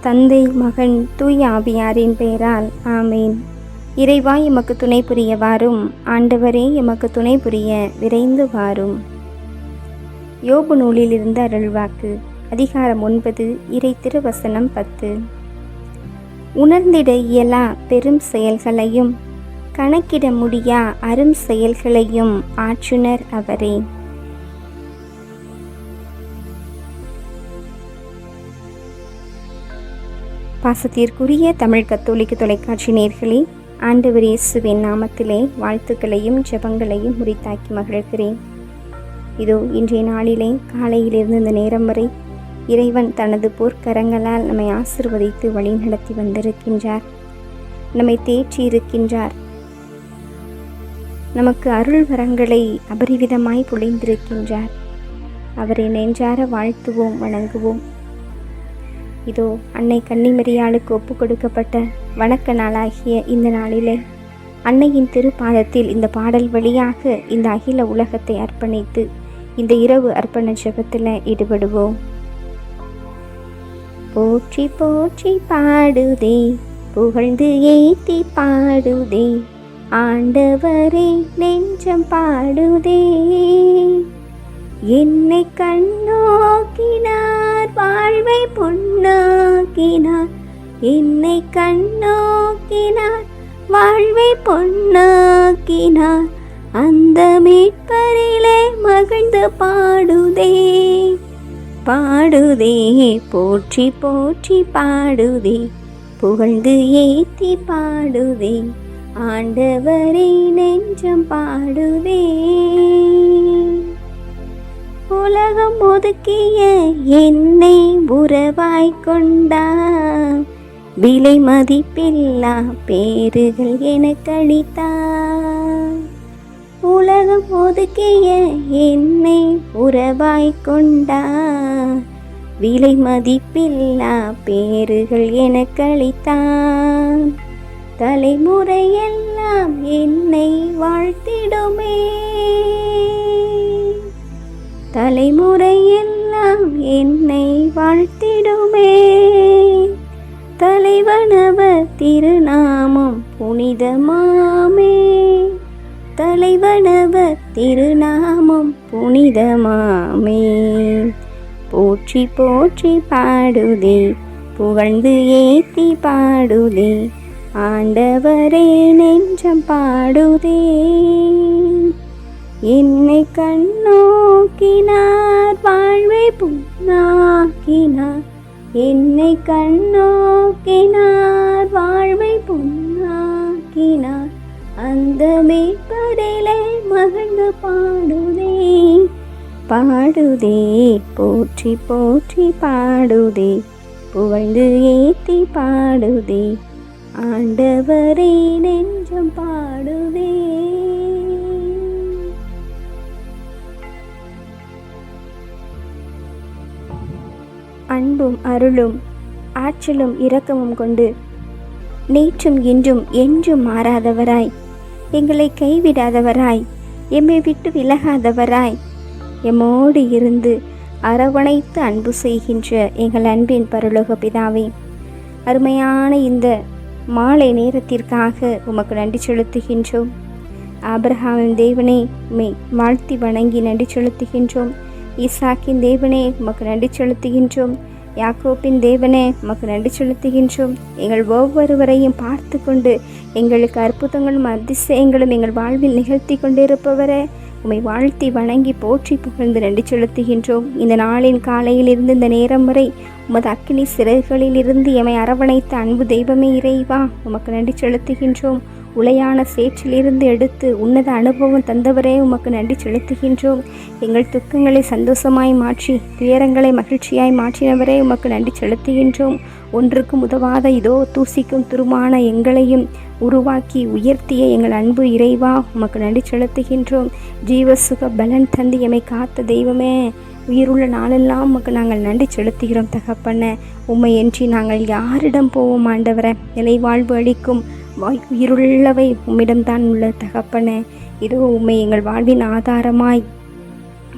தந்தை மகன் தூய் ஆவியாரின் பெயரால் ஆமேன். இறைவா எமக்கு துணை புரிய வாரும். ஆண்டவரே எமக்கு துணை புரிய விரைந்து வாரும். யோபு நூலிலிருந்து அருள்வாக்கு அதிகாரம் ஒன்பது இறை திருவசனம் பத்து. உணர்ந்திட இயலா பெரும் செயல்களையும் கணக்கிட முடியா அரும் செயல்களையும் ஆற்றுனர் அவரே. பாசத்திற்குரிய தமிழ் கத்தோலிக்க தொலைக்காட்சி நேர்களே ஆண்டவர் இயேசுவின் நாமத்திலே வாழ்த்துக்களையும் ஜெபங்களையும் முறித்தாக்கி மகிழ்கிறேன். இதோ இன்றைய நாளிலே காலையிலிருந்து இந்த நேரம் வரை இறைவன் தனது போர்க்கரங்களால் நம்மை ஆசிர்வதித்து வழி நடத்தி வந்திருக்கின்றார். நம்மை தேற்றி இருக்கின்றார். நமக்கு அருள் வரங்களை அபரிவிதமாய் பொழிந்திருக்கின்றார். அவரை நெஞ்சார வாழ்த்துவோம் வணங்குவோம். இதோ அன்னை கன்னிமரியாளுக்கு ஒப்பு கொடுக்கப்பட்ட வணக்க நாளாகிய இந்த நாளிலே அன்னையின் திருப்பாதத்தில் இந்த பாடல் வழியாக இந்த அகில உலகத்தை அர்ப்பணித்து இந்த இரவு அர்ப்பண ஜெபத்தில் ஈடுபடுவோம். போற்றி போற்றி பாடுதே புகழ்ந்து ஏத்தி பாடுதே ஆண்டவரே நெஞ்சம் பாடுதே. என்னை கண்ணோக்கினார் வாழ்வை பொன்னாக்கினார் என்னை கண்ணோக்கினார் வாழ்வை பொன்னாக்கினார் அந்த மீட்பரிலே மகிழ்ந்து பாடுதே பாடுதே போற்றி போற்றி பாடுதே புகழ்ந்து ஏத்தி பாடுதே. ஆண்டவரை நெஞ்சம் பாடுதே. உலகம் ஒதுக்கிய என்னை உறவாய் கொண்டா விலை மதிப்பில்லா பேறுகள் எனக்கு அளித்தார் உலகம் ஒதுக்கிய என்னை உறவாய் கொண்டா விலை மதிப்பில்லா பேறுகள் எனக்கு அளித்தான் தலைமுறையெல்லாம் என்னை வாழ்த்திடுமே. தலைமுறையெல்லாம் என்னை வாழ்த்திடுமே. தலைவனவர் திருநாமம் புனிதமாமே. தலைவனவர் திருநாமம் புனிதமாமே. போற்றி போற்றி பாடுதே புகழ்ந்து ஏத்தி பாடுதே ஆண்டவரே நெஞ்சம் பாடுதே. என்னை கண்ணோக்கினார் வாழ்வை புண்ணாக்கினார். என்னை கண்ணோக்கினார் வாழ்வை புண்ணாக்கினார். அந்த மேற்படிலே மகிழ்ந்து பாடுதே பாடுதே போற்றி போற்றி பாடுதே புகழ்ந்து ஏத்தி பாடுதே. ஆண்டவரே நெஞ்சம் பாடுதே. அன்பும் அருளும் ஆற்றலும் இரக்கமும் கொண்டு நேற்றும் இன்றும் என்றும் மாறாதவராய் எங்களை கைவிடாதவராய் எம்மை விட்டு விலகாதவராய் எம்மோடு இருந்து அரவணைத்து அன்பு செய்கின்ற எங்கள் அன்பின் பரலோக பிதாவே அருமையான இந்த மாலை நேரத்திற்காக உமக்கு நன்றி செலுத்துகின்றோம். ஆபிரஹாமின் தேவனே மெய் வாழ்த்தி வணங்கி நன்றி செலுத்துகின்றோம். ஈசாக்கின் தேவனே உமக்கு நன்றி செலுத்துகின்றோம். யாக்கோப்பின் தேவனே உமக்கு நன்றி செலுத்துகின்றோம். எங்கள் ஒவ்வொருவரையும் பார்த்து கொண்டு எங்களுக்கு அற்புதங்களும் அதிசயங்களும் எங்கள் வாழ்வில் நிகழ்த்தி கொண்டிருப்பவரே. உம்மை வாழ்த்தி வணங்கி போற்றி புகழ்ந்து நன்றி செலுத்துகின்றோம். இந்த நாளின் காலையிலிருந்து இந்த நேரம் வரை உமது அக்கினி சிறைகளில் இருந்து எமை அரவணைத்த அன்பு தெய்வமே இறைவா உமக்கு நன்றி செலுத்துகின்றோம். உலையான சேற்றிலிருந்து எடுத்து உன்னத அனுபவம் தந்தவரே உமக்கு நன்றி செலுத்துகின்றோம். எங்கள் துக்கங்களை சந்தோஷமாய் மாற்றி துயரங்களை மகிழ்ச்சியாய் மாற்றினவரே உமக்கு நன்றி செலுத்துகின்றோம். ஒன்றுக்கும் உதவாத இதோ தூசிக்கும் துருமான எங்களையும் உருவாக்கி உயர்த்திய எங்கள் அன்பு இறைவா உமக்கு நன்றி செலுத்துகின்றோம். ஜீவசுக பலன் தந்து எம்மை காத்த தெய்வமே உயிருள்ள நாளெல்லாம் உமக்கு நாங்கள் நன்றி செலுத்துகிறோம் தகப்பன. உம்மை என்று நாங்கள் யாரிடம் போவோம் ஆண்டவரை? நிலை வாழ்வு அளிக்கும் வாய் உயிருள்ளவை உம்மிடம்தான் உள்ள தகப்பன. இதோ உம்மை எங்கள் வாழ்வின் ஆதாரமாய்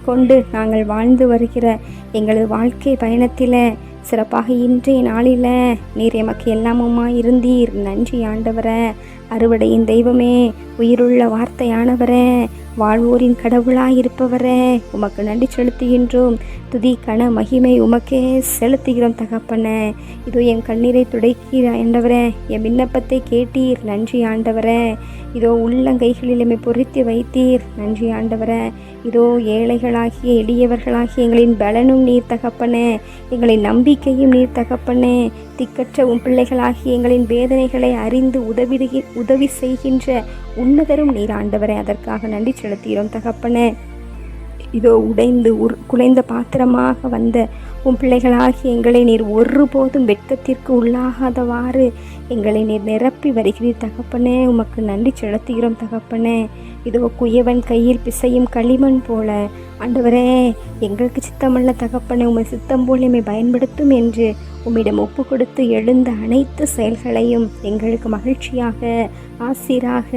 கொண்டு நாங்கள் வாழ்ந்து வருகிற எங்களது வாழ்க்கை பயணத்தில் சிறப்பாக இன்றைய நாளில் நீர் எமக்கு எல்லாமுமா இருந்தீர். நன்றி ஆண்டவரே. அறுவடையின் தெய்வமே உயிருள்ள வார்த்தையானவரே. வாழ்வோரின் கடவுளாயிருப்பவரே உமக்கு நன்றி செலுத்துகின்றோம். துதி கன மகிமை உமக்கே செலுத்துகிறோம் தகப்பனே. இதோ என் கண்ணீரை துடைக்கிற ஆண்டவரே. என் விண்ணப்பத்தை கேட்டீர் நன்றி ஆண்டவரே. இதோ உள்ளங்கைகளில் எம்மை பொருத்தி வைத்தீர் நன்றி ஆண்டவரே. இதோ ஏழைகளாகிய எளியவர்களாகிய எங்களின் பலனும் நீர் தகப்பனே. எங்களின் நம்பிக்கையும் நீர் தகப்பனே. திக்கற்ற உன் பிள்ளைகளாகிய எங்களின் வேதனைகளை அறிந்து உதவி உதவி செய்கின்ற உன்னதரும் நீர் ஆண்டவரை அதற்காக நன்றி செலுத்துகிறோம் தகப்பனே. இதோ உடைந்து உர் குலைந்த பாத்திரமாக வந்த உன் பிள்ளைகளாகி எங்களை நீர் ஒருபோதும் வெட்கத்திற்கு உள்ளாகாதவாறு எங்களை நீர் நிரப்பி வருகிறீர் தகப்பனே. உமக்கு நன்றி செலுத்துகிறோம் தகப்பனே. இதோ குயவன் கையில் பிசையும் களிமண் போல. ஆண்டவரே எங்களுக்கு சித்தமல்ல தகப்பனை உமை சித்தம் போல் எம்மை பயன்படுத்தும் என்று உம்மிடம் ஒப்பு கொடுத்து எழுந்த அனைத்து செயல்களையும் எங்களுக்கு மகிழ்ச்சியாக ஆசிராக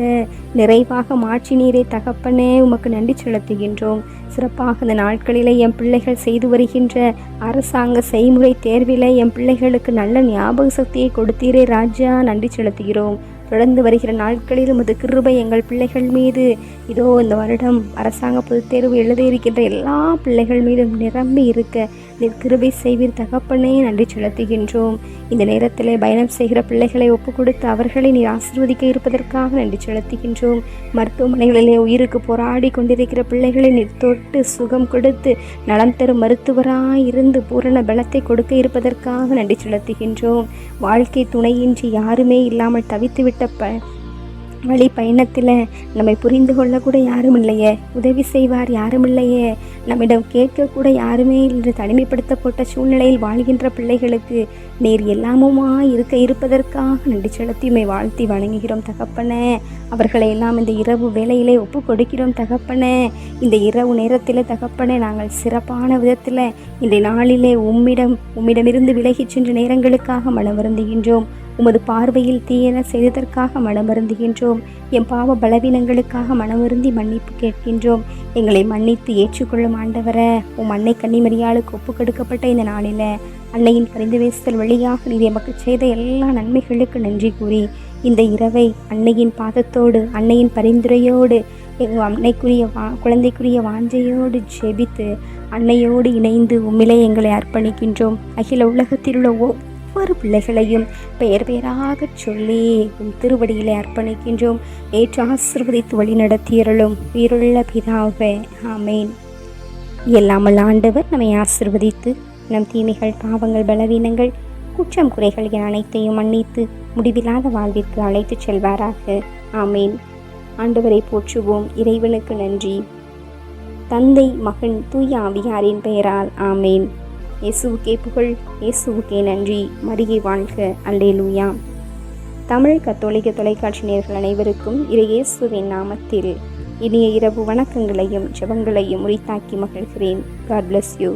நிறைவாக மாற்றி நீரை தகப்பனே உமக்கு நன்றி செலுத்துகின்றோம். சிறப்பாக இந்த நாட்களிலே என் பிள்ளைகள் செய்து வருகின்ற அரசாங்க செய்முறை தேர்விலே என் பிள்ளைகளுக்கு நல்ல ஞாபக சக்தியை கொடுத்தீரே ராஜா. நன்றி செலுத்துகிறோம். தொடர்ந்து வருகிற நாட்களில் உமது கிருபை எங்கள் பிள்ளைகள் மீது. இதோ இந்த வருடம் அரசாங்க பொதுத் தேர்வு எழுத இருக்கின்ற எல்லா பிள்ளைகள் மீதும் நிரம்பி இருக்க நீர் கிருபை செய்வீர் தகப்பனே நன்றி செலுத்துகின்றோம். இந்த நேரத்திலே பயணம் செய்கிற பிள்ளைகளை ஒப்பு கொடுத்து அவர்களை நீர் ஆசிர்வதிக்க இருப்பதற்காக நன்றி செலுத்துகின்றோம். மருத்துவமனைகளிலே உயிருக்கு போராடி கொண்டிருக்கிற பிள்ளைகளை நீர் தொட்டு சுகம் கொடுத்து நலம் தரும் மருத்துவராய் இருந்து பூரண பலத்தை கொடுக்க இருப்பதற்காக நன்றி செலுத்துகின்றோம். வாழ்க்கை துணையின்றி யாருமே இல்லாமல் தவித்துவிட்ட ப வழி பயணத்தில் நம்மை புரிந்து கொள்ளக்கூட யாரும் இல்லையே. உதவி செய்வார் யாரும் இல்லையே. நம்மிடம் கேட்கக்கூட யாருமே என்று தனிமைப்படுத்தப்பட்ட சூழ்நிலையில் வாழ்கின்ற பிள்ளைகளுக்கு நீர் எல்லாமுமா இருக்க இருப்பதற்காக நன்றி செலுத்தியுமை வாழ்த்தி வணங்குகிறோம் தகப்பனே. அவர்களை எல்லாம் இந்த இரவு வேலையிலே ஒப்பு கொடுக்கிறோம் தகப்பனே. இந்த இரவு நேரத்தில் தகப்பனே நாங்கள் சிறப்பான விதத்தில் இந்த நாளிலே உம்மிடம் உம்மிடமிருந்து விலகிச் சென்ற நேரங்களுக்காக மனம் வருந்துகின்றோம் உமது பார்வையில் தீயன செய்ததற்காக மனமருந்துகின்றோம். என் பாவ பலவீனங்களுக்காக மனமருந்தி மன்னிப்பு கேட்கின்றோம். எங்களை மன்னித்து ஏற்றுக்கொள்ளும் ஆண்டவர உம் அன்னை கன்னிமரியாளுக்கு ஒப்பு கொடுக்கப்பட்ட இந்த நாளில் அன்னையின் பரிந்து பேசுதல் வழியாக நீர் எமக்கு செய்த எல்லா நன்மைகளுக்கு நன்றி கூறி இந்த இரவை அன்னையின் பாதத்தோடு அன்னையின் பரிந்துரையோடு எங்கள் அன்னைக்குரிய வா குழந்தைக்குரிய வாஞ்சையோடு ஜெபித்து அன்னையோடு இணைந்து உம்மிலே எங்களை அர்ப்பணிக்கின்றோம். அகில உலகத்தில் உள்ள ஒவ்வொரு பிள்ளைகளையும் பெயர் பெயராக சொல்லி உன் திருவடியிலே அர்ப்பணிக்கின்றோம். ஏற்று ஆசிர்வதித்து வழி நடத்தியருளும் உயிருள்ள பிதாவே ஆமேன். எல்லாமல் ஆண்டவர் நம்மை ஆசிர்வதித்து நம் தீமைகள் பாவங்கள் பலவீனங்கள் குற்றம் குறைகள் என அனைத்தையும் மன்னித்து முடிவில்லாத வாழ்விற்கு அழைத்துச் செல்வாராக ஆமேன். ஆண்டவரை போற்றுவோம். இறைவனுக்கு நன்றி. தந்தை மகன் தூய ஆவியாரின் பெயரால் ஆமேன். இயேசுவுக்கே புகழ் இயேசுவுக்கே நன்றி. மரியை வாழ்க. அல்லேலூயா. தமிழ் கத்தோலிக்க தொலைக்காட்சி நேர்கள் அனைவருக்கும் இறையேசுவின் நாமத்தில் இனிய இரவு வணக்கங்களையும் ஜபங்களையும் உரித்தாக்கி மகிழ்கிறேன். God bless you